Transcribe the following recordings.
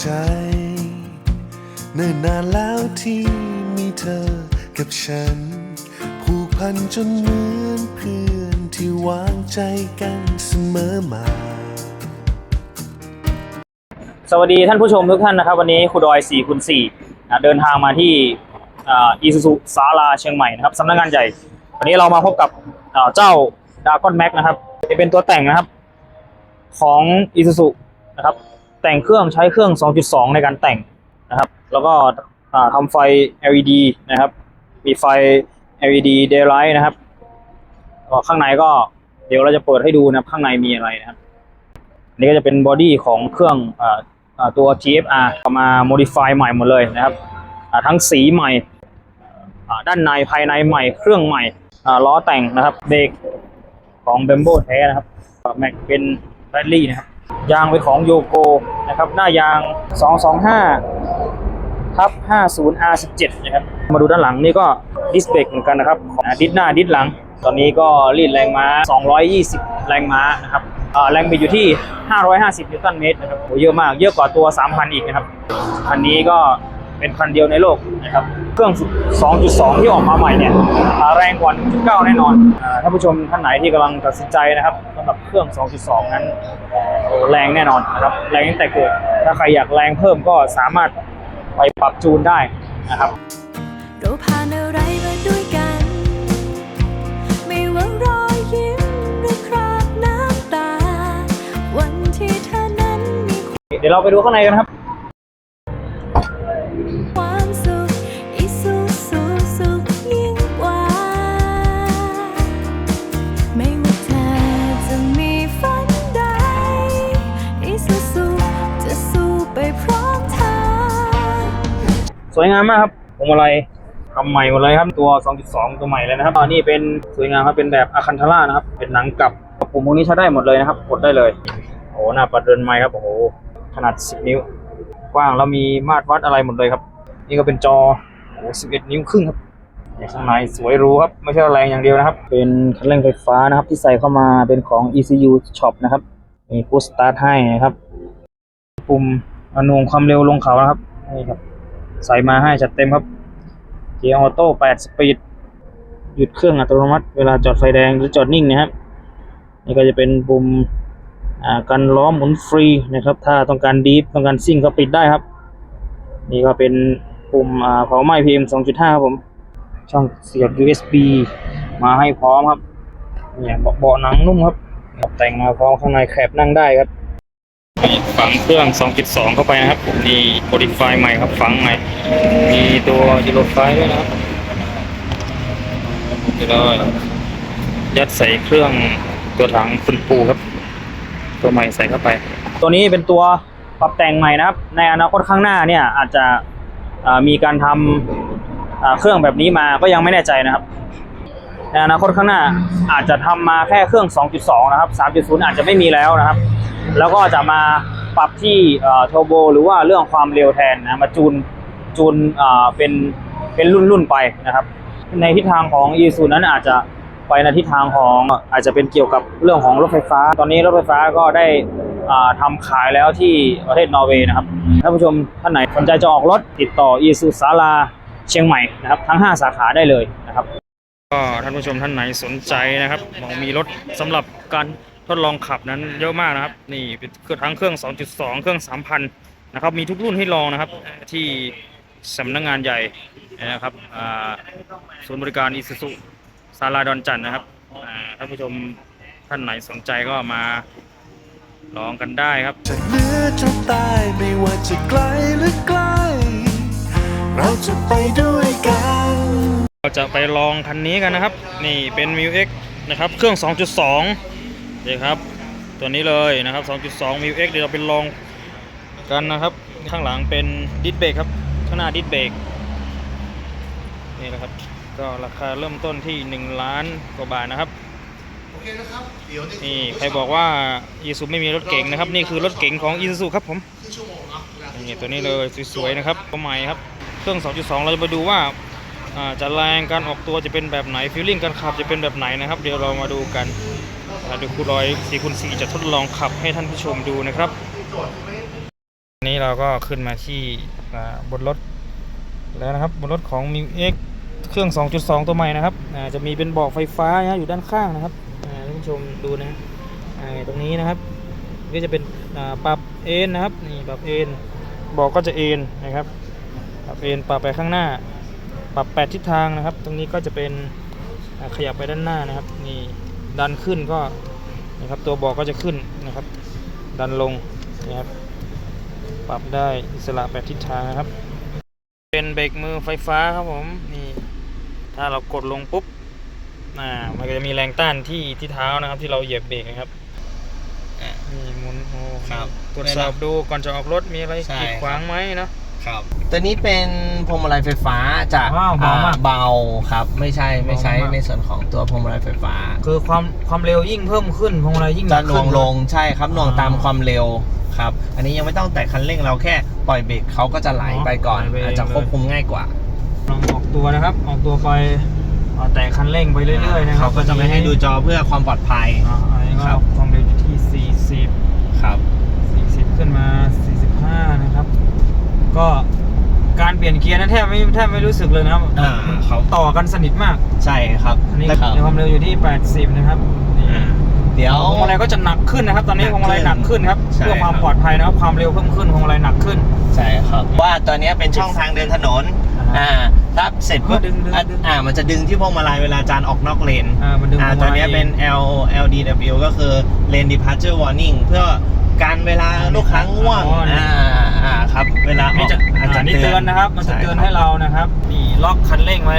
ใจ เนิ่นนานแล้วที่มีเธอกับฉัน ผูกพันจนเหมือนเพื่อนที่วางใจกันเสมอมา สวัสดีท่านผู้ชมทุกท่านนะครับ วันนี้ครูดอย4คูณ4นะเดินทางมาที่อีซูซูซาลาเชียงใหม่นะครับสำนักงานใหญ่ วันนี้เรามาพบกับเจ้าดากอนแม็กนะครับ เป็นตัวแต่งนะครับ ของอีซูซูนะครับ แต่งเครื่องใช้เครื่อง 2.2 ในการแต่งนะครับ แล้วก็อ่าทำไฟ LED นะครับ มีไฟ LED daylight นะครับข้างในก็เดี๋ยวเราจะเปิดให้ดูนะครับข้างในมีอะไรนะครับอันนี้ก็จะเป็นบอดี้ของเครื่องออตัว GFR มา modify ใหม่หมดเลยนะครับทั้งสีใหม่ด้านในภายในใหม่เครื่องใหม่ล้อแต่งนะครับเบรกของเบมโบแท้นะครับแม็กเป็นแบตลี่นะครับ ยางเป็นของโยโกนะครับหน้ายาง 225ทับ 50 R17 นะครับมาดูด้านหลังนี่ก็ดิสเบรกเหมือนกันนะครับดิสหน้าดิสหลัง ตอนนี้ก็รีดแรงม้า 220 แรงม้านะครับแรงบิดอยู่ที่ 550 นิวตันเมตรนะครับโหเยอะมากเยอะกว่าตัว 3,000 อีกนะครับคันนี้ก็เป็นคันเดียวในโลกนะครับ เครื่อง 2.2 ที่ออกมาใหม่เนี่ยอ่าแรงกว่า 1.9 แน่นอนอ่าท่านผู้ชมท่านไหนที่กำลังตัดสินใจนะครับสำหรับเครื่อง 2.2 นั้นโอ้แรงแน่นอนนะครับแรงตั้งแต่เกิด ถ้าใครอยากแรงเพิ่มก็สามารถไปปรับจูนได้นะครับเราผ่านอะไรมาด้วยกัน ไม่ว่ารอยยิ้มหรือคราบน้ำตา วันที่เธอนั้นมีเดี๋ยวเราไปดูข้างในกันครับ วยงามมากครับพวงมาลัยทำใหม่หมดเลยครับตัว 2.2 ตัวใหม่เลยนะครับอันนี้เป็นสวยงามครับเป็นแบบอะคันทาร่านะครับ เป็นหนังกลับปุ่มพวกนี้ใช้ได้หมดเลยนะครับ กดได้เลยโอ้หน้าปัดเดินไม้ครับโอ้โหขนาด 10 นิ้ว กว้างแล้วมีมาตรวัดอะไรหมดเลยครับ นี่ก็เป็นจอโอ้โห11 นิ้วครึ่งครับข้างในสวยรูครับ ไม่ใช่แรงอย่างเดียวนะครับ เป็นคันเร่งไฟฟ้านะครับ ที่ใส่เข้ามาเป็นของ ECU Shop นะครับมีพุชสตาร์ทให้นะครับ ปุ่มอนุความเร็วลงเขานะครับนี่ครับ ใส่มาให้จัดเต็มครับเกียร์ออโต้8สปีดหยุดเครื่องอัตโนมัติ เวลาจอดไฟแดงหรือจอดนิ่งนะครับ นี่ก็จะเป็นปุ่มอ่ากันล้อมหมุนฟรีนะครับ ถ้าต้องการดีฟต้องการซิ่งก็ปิดได้ครับ นี่ก็เป็นปุ่มอ่าเผาไหม้ PM 2.5ครับผม ช่องเสียบ USB มาให้พร้อมครับ เนี่ยเบาะเบาะหนังนุ่มครับ แต่งมาพร้อมข้างในแคบนั่งได้ครับ ฝังเครื่อง 2.2 เข้าไปนะครับนี่โ o ดิฟายใหม่ครับฝังใหม่ มีตัวยูโรไฟด้วยนะครับเดี๋ยวเรายัดใส่เครื่องตัวถังคุณปูครับ ตัวใหม่ใส่เข้าไป ตัวนี้เป็นตัวปรับแต่งใหม่นะครับ ในอนาคตข้างหน้าเนี่ยอาจจะมีการทำเครื่องแบบนี้มาก็ยังไม่แน่ใจนะครับในอนาคตข้างหน้าอาจจะทำมาแค่เครื่อง 2.2 นะครับ 3.0 อาจจะไม่มีแล้วนะครับ แล้วก็จะมาปรับที่เทอร์โบหรือว่าเรื่องความเร็วแทนนะมาจูนจูนเป็นเป็นรุ่นรุ่นไปนะครับ ในทิศทางของ e ซูนั้นอาจจะไปในทิศทางของอาจจะเป็นเกี่ยวกับเรื่องของรถไฟฟ้า ตอนนี้รถไฟฟ้าก็ได้อ่าทำขายแล้วที่ประเทศนอร์เวย์นะครับท่านผู้ชมท่านไหนสนใจจะออกรถติดต่อ e ซูสาลาเชียงใหม่นะครับทั้ง 5 สาขาได้เลยนะครับก็ท่านผู้ชมท่านไหนสนใจนะครับมองมีรถสำหรับการ ทดลองขับนั้นเยอะมากนะครับ นี่เป็นเครื่องทั้งเครื่อง 2.2 เครื่อง 3,000 นะครับ มีทุกรุ่นให้ลองนะครับที่สำนักงงานใหญ่นะครับอ่าศูนย์บริการอิสุสุซาลาดอนจันทร์นะครับอ่าท่านผู้ชมท่านไหนสนใจก็มาลองกันได้ครับจากเหนือจนใต้ไม่ว่าจะไกลหรือใกล้เราจะไปด้วยกันเราจะไปลองคันนี้กันนะครับ นี่เป็น m ิว X นะครับ เครื่อง 2.2 นี่ครับ ตัวนี้เลยนะครับ 2.2 m ิว X เดี๋ยวเราไปลองกันนะครับ ข้างหลังเป็นดิสเบรกครับ ข้างหน้าดิสเบรกนี่นะครับ ก็ราคาเริ่มต้นที่ 1 ล้านกว่าบาทนะครับนี่ใครบอกว่าอีซูไม่มีรถเก๋งนะครับ นี่คือรถเก๋งของอีซูครับผมนี่ตัวนี้เลยสวยๆนะครับตัวใหม่ครับ เครื่อง 2.2 เราจะไปดูว่าอ่าจะแรงการออกตัวจะเป็นแบบไหนฟีลลิ่งการขับจะเป็นแบบไหนนะครับ เดี๋ยวเรามาดูกันอ่า เดี๋ยวครูรอย4คูณ4จะทดลองขับให้ท่านผู้ชมดูนะครับวันนี้เราก็ขึ้นมาที่บนรถแล้วนะครับบนรถของ m ิ x เครื่อง 2.2 ตัวใหม่นะครับจะมีเป็นเบอกไฟฟ้านะอยู่ด้านข้างนะครับท่านผู้ชมดูนะตรงนี้นะครับก็จะเป็นปรับเอ็นนะครับนี่ปรับเอ็นบอกก็จะเอ็นนะครับปรับเอ็นปรับไปข้างหน้า ปรับแปดทิศทางนะครับ ตรงนี้ก็จะเป็นขยับไปด้านหน้านะครับนี่ ดันขึ้นก็นะครับตัวเบอกก็จะขึ้นนะครับ ดันลงนะครับปรับได้อิสระแปดทิศทางนะครับ เป็นเบรกมือไฟฟ้าครับผมนี่ถ้าเรากดลงปุ๊บอ่ามันก็จะมีแรงต้านที่ที่เท้านะครับ ที่เราเหยียบเบรกนะครับอะนี่หมุนโอ้ครับตรวจสอบดูก่อนจะออกรถมีอะไรใช่กีดขวางไหมเนาะ ครับ ตัวนี้เป็นพวงมาลัยไฟฟ้าจากว้าวเบามากอ่เบาครับ ไม่ใช่ไม่ใช้เบามาก ในส่วนของตัวพวงมาลัยไฟฟ้าคือความความเร็วยิ่งเพิ่มขึ้นพวงมาลัยยิ่งหจะนักหน่ขึ้วงลงใช่ครับหน่วงอ่าตามความเร็วครับ อันนี้ยังไม่ต้องแตะคันเร่งเราแค่ปล่อยเบรกเขาก็จะไหลไปก่อนไหลไปเองอาจจะควบคุมง่ายกว่า ลองออกตัวนะครับ ออกตัวไปอ่าแตะคันเร่งไปเรื่อยๆนะครับเขาก็จะไม่ให้ดูจอเพื่อความปลอดภัย อ่าอันนี้ก็ครับ ความเร็วอยู่ที่ 40 ครับ 40 ขึ้นมา45นะครับ ก็การเปลี่ยนเกียร์นั้นแทบไม่แทบไม่รู้สึกเลยนะครับอ่าเขาต่อกันสนิทมากใช่ครับอันนี้ครับในความเร็วอยู่ที่ 80 นะครับนี่อ่าเดี๋ยวพวงมาลัยก็จะหนักขึ้นนะครับ ตอนนี้หนัพกวงมาลัยหนักขึ้นครับใช่เพื่อความครับปลอดภัยนะครับความเร็วเพิ่มขึ้นพวงมาลัยหนักขึ้นใช่ครับ ว่าตัวเนี้ยเป็นช่องทางเดินถนนอ่าอ่าถ้าเสร็จปุ๊บดึงดึงอะดึงอ่ามันจะดึงที่พวงมาลัยเวลาจานออกนอกเลนอ่ามันดึงอ่าพวงตัวมาลัยเนี้ยเป็น L LDW ก็คือ Lane Departure Warning เพื่อ การเวลาลูกค้าง่วงอ๋อนี่ อ่าอ่าครับ เวลาอนี่อกจะอาจจะอ่านี่เตือนนะครับมันจะช่เตือนครับให้เรานะครับนี่ล็อกคันเร่งไว้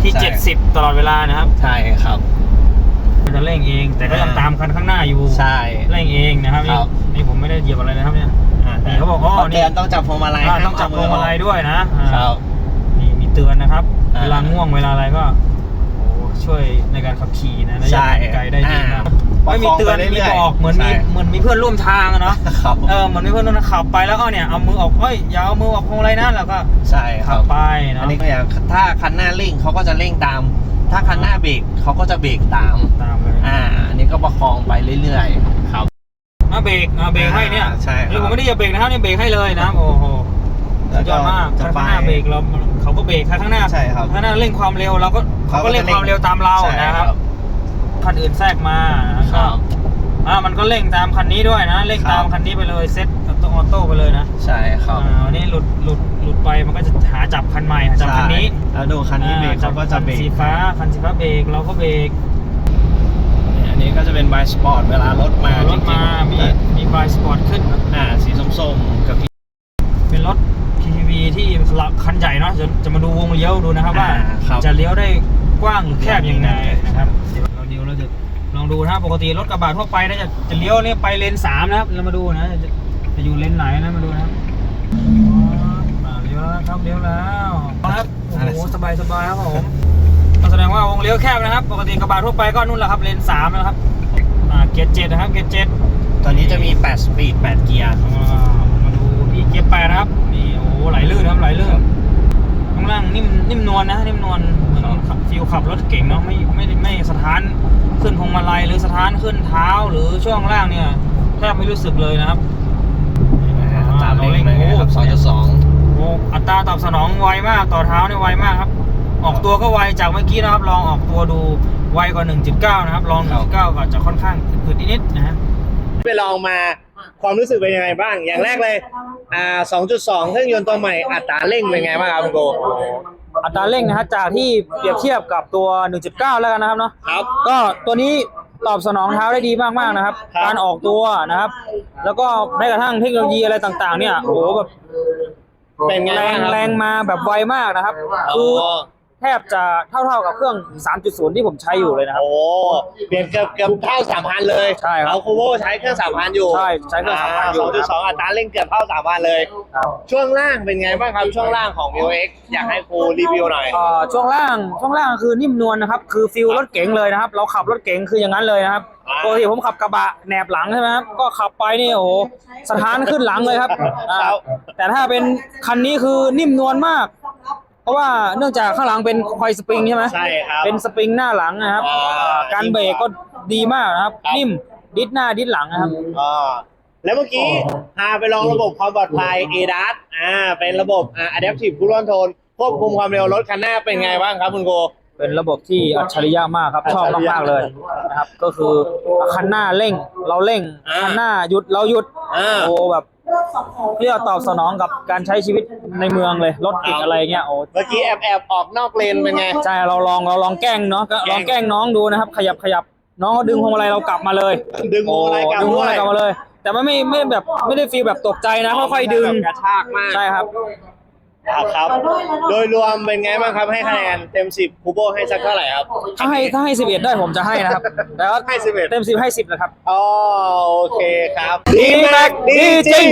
ที่ ใช่ 70 ตลอดเวลานะครับใช่ครับ มันจะเร่งเอง แต่ก็ยังอ่า ตามคันข้างหน้าอยู่ใช่ เร่งเองนะครับนี่ครับ นี่ผมไม่ได้เหยียบอะไรนะครับเนี่ยอ่านี่เขาบอกอ๋อนี่เตือนต้องจับพวงมาลัยอ่าห้ามต้องจับพเมืวงมาลัยด้วยนะอ่าครับ นี่มีเตือนนะครับ อ่า เวลาง่วงเวลาอะไรก็โอ้ช่วยในการขับขี่นะระยะใช่ไกลได้ดีมากอ่า ไม่มีเตือนประคองไปมีเรื่อยๆบอกเหมือนมีใช่เหมือนมีเพื่อนร่วมทางอะเนาะครับเออเหมือนมีเพื่อนร่วมทางขับไปแล้วก็เนี่ยเอามือออกเฮ้ยอย่าเอามือออกพวงมาลัยนะแล้วก็ใช่คขัรับบไปอัเนาะนนี้ก็อย่างถ้าคันหน้าเร่งเขาก็จะเร่งตาม ถ้าคันหน้าเบรกเขาก็จะเบรกตาม ตามเลยอ่า อันนี้ก็ประคองไปเรื่อยๆครับอะเบรกอะเบรกให้เนี่ยอ่าใช่ครับ นี่ผมไม่ได้เหยียบเบรกนะครับนี่เบรกให้เลยนะโอ้โหสุดยอดมากจะข้างไป หน้าเบรกเราเขาก็เบรกข้างหน้าใช่ครับ ข้างหน้าเร่งความเร็วเราก็เขาก็เขาก็เร่งจะเร่งความเร็วตามเราใช่นะครับ คันอื่นแทรกมานะคก็รับอ่ามันก็เร่งตามคันนี้ด้วยนะเร่งครับตามคันนี้ไปเลยเซ็ตออโต้ออโต้ไปเลยนะ ใช่ครับอ่าวันนี้หลุดหลุดหลุดไปมันก็จะหาจับคันใหม่หาจับคันนี้ใช่แล้วดูคันนี้เบรกอ่เขาก็จะเบรคันสีกฟ้าคันสีฟ้าเบรกเราก็เบรกอันนี้ก็จะเป็นไบสปอร์ตเวลารถมารถมามีมีไฟสปอร์ตขึ้นอ่าสีส้มๆกับเป็นรถ PPV ที่คันใหญ่เนาะจะจะมาดูวงเลี้ยวดูนะครับว่าอ่าครับจะเลี้ยวได้กว้างหรือแคบยังไงนะครับ ดูนะครับปกติรถกระบะทั่วไปนะจะจะเลี้ยวเนี่ยไปเลนสามนะครับ เรามาดูนะจะจะอยู่เลนไหนนะมาดูนะครับอ่าเลี้ยวแล้วครับเลี้ยวแล้วครับโอ้โหสบายสบายครับผมก็แสดงว่าวงเลี้ยวแคบนะครับ ปกติกระบะทั่วไปก็นู่นแหละครับเลนสามนะครับอ่าเกียร์เจ็ดนะครับเกียร์เจ็ดตัวนี้จะมี8สปีด8เกียร์อ่ามาดูที่เกียร์แปดนะครับนี่โอ้โหไหลลื่นนะครับไหลลื่นข้างล่างนิ่มนิ่มนวลนะนิ่มนวลเหมือนขับฟิลขับรถเก่งเนาะไม่ไม่ได้ไม่สถานขึ้นพวงมาลัยหรือสถานขึ้นเท้าหรือช่วงล่างเนี่ยแทบไม่รู้สึกเลยนะครับตามเร่งเลยครับโอ้2.2โอ้อัตราตอบสนองไวมากต่อเท้าเนี่ยไวมากครับ ออกตัวก็ไวจากเมื่อกี้นะครับ ลองออกตัวดูไวกว่า 1.9 นะครับ ลองครับ1.9 ก็จะค่อนข้างอึดๆนิดๆนะฮะไปลองมา ความรู้สึกเป็นยังไงบ้าง อย่างแรกเลย อ่า 2.2 เครื่องยนต์ตัวใหม่อัตราเร่งเป็นไงบ้างครับคุณโก อัตราเร่งนะฮะจากที่เปรียบเทียบกับตัว 1.9 แล้วกันนะครับเนาะครับก็ตัวนี้ตอบสนองเท้าได้ดีมากๆนะครับ ครับ การออกตัวนะครับ แล้วก็แม้กระทั่งเทคโนโลยีอะไรต่างๆ เนี่ยโอ้โหแบบเป็นไงแรงบ้างครับแรงมาแบบไวมากนะครับโอ้คือ แทบจะเท่าๆกับเครื่อง 3.0 ที่ผมใช้อยู่เลยนะครับ โอ้เปลี่ยนเกือบเกือบเท่าสามพันเลยใช่ครับเอาคูโวใช้เครื่องสามพันอยู่ใช่ใช้เครื่อง3,000อยู่สองจุดสองอัตราเร่งเกือบเท่าสามพันเลยช่วงล่างเป็นไงบ้างครับ ช่วงล่างของ m ิ x อยากให้ครูรีวิวหน่อย เอ่อช่วงล่างช่วงล่างคือนิ่มนวลนะครับ คือฟิลรถเก๋งเลยนะครับ เราขับรถเก๋งคืออย่างนั้นเลยนะครับอ่า ปกติผมขับกระบะแหนบหลังใช่ไหมครับก็ขับไปนี่โอ้โหสถานขึ้นหลังเลยครับอ่าครับแต่ถ้าเป็นคันนี้คือนิ่มนวลมาก เพราะว่าเนื่องจากข้างหลังเป็นคอยสปริงใช่ไหมใช่ครับเป็นสปริงหน้าหลังนะครับ อ่าการเบรกก็ดีมากนะครับ ครับ นิ่มดิดหน้าดิดหลังนะครับ อ่าแล้วเมื่อกี้พาไปลองระบบความปลอดภัย ADAS อ่าเป็นระบบอ่า Adaptive Cruise Control ควบคุมความเร็วรถคันหน้าเป็นไงบ้างครับคุณโก เป็นระบบที่อัจฉริยะมากครับ ชอบมากๆเลยนะครับ ก็คือคันหน้าเร่ง เราเร่งอ่าคันหน้าหยุดเราหยุดอ่า โอ้แบบ เพื่อตอบสนองกับการใช้ชีวิตในเมืองเลยรถติดอะไรเงี้ยโอ้เมื่อกี้แอบแอบออกนอกเลนเป็นไง ใช่เราลองเราลองแกล้งเนาะก็แกล้งลองแกล้งน้องดูนะครับ ขยับขยับน้องก็ดึงพวงมาลัยเรากลับมาเลยดึงพวงมาลัยกลับดึงพวงมาลัยด้วยกลับมาเลย แต่มันไม่ไม่แบบไม่ได้ฟีลแบบตกใจนะค่อยๆดึงกระชากมากใช่ครับครับครับ โดยรวมเป็นไงบ้างครับให้คะแนนเต็มสิบคูโบให้สักเท่าไหร่ครับ ถ้าให้ถ้าให้สิบเอ็ดได้ผมจะให้นะครับแต่ว่าให้11เต็มสิบให้สิบนะครับ อ๋อ โอเคครับ ดีแม็กดีจริง